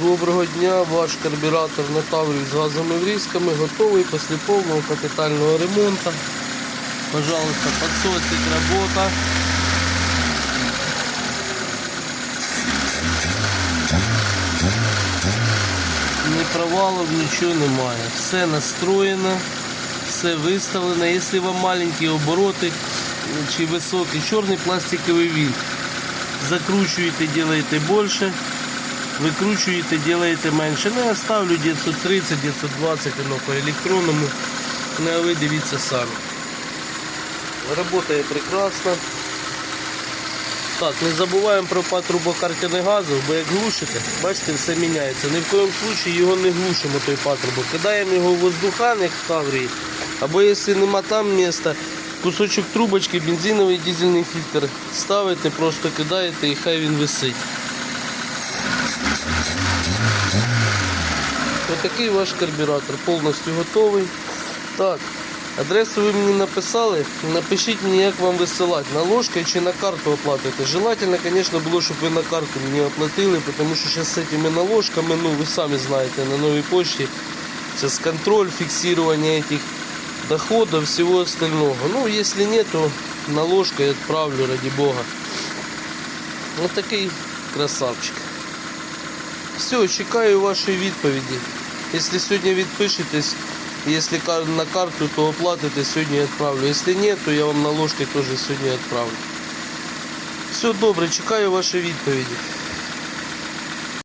Доброго дня, ваш карбюратор на Таврію з газовими врізками готовий після повного капітального ремонту. Пожалуйста, подсотик робота. Ні провалів, нічого немає. Все настроєно, все виставлено. Якщо вам маленькі обороти чи високий чорний пластиковий винт, закручуєте, делаете більше, викручуєте, делаете менше. Ну, я ставлю 930, 920 воно по електронному. Ну, а ви дивіться самі. Работає прекрасно. Так, не забуваємо про патрубокартяний газу, бо як глушите, бачите, все міняється. Ні в коєму случаї його не глушимо, той патрубок. Кидаємо його в воздухан, як в Таврії. Або якщо нема там міста, кусочок трубочки, бензиновий дизельний фільтр ставите, просто кидаєте і хай він висить. Отакий ваш карбюратор повністю готовий. Так, адресу ви мені написали. Напишіть мені, як вам висилати, на ложкою чи на карту оплатити. Желательно, звісно, було, щоб ви на карту мені оплатили, тому що зараз з цими наложками, ну ви самі знаєте, на новій почті зараз контроль, фіксування этих доходов, всего остального. Ну, если нет, то наложкой отправлю, ради бога. Вот такий красавчик. Все, чекаю вашої відповіді. Якщо сьогодні відпишетесь, якщо на карту, то оплатите, сьогодні відправлю. Якщо ні, то я вам на ложки теж сьогодні відправлю. Все добре, чекаю вашої відповіді.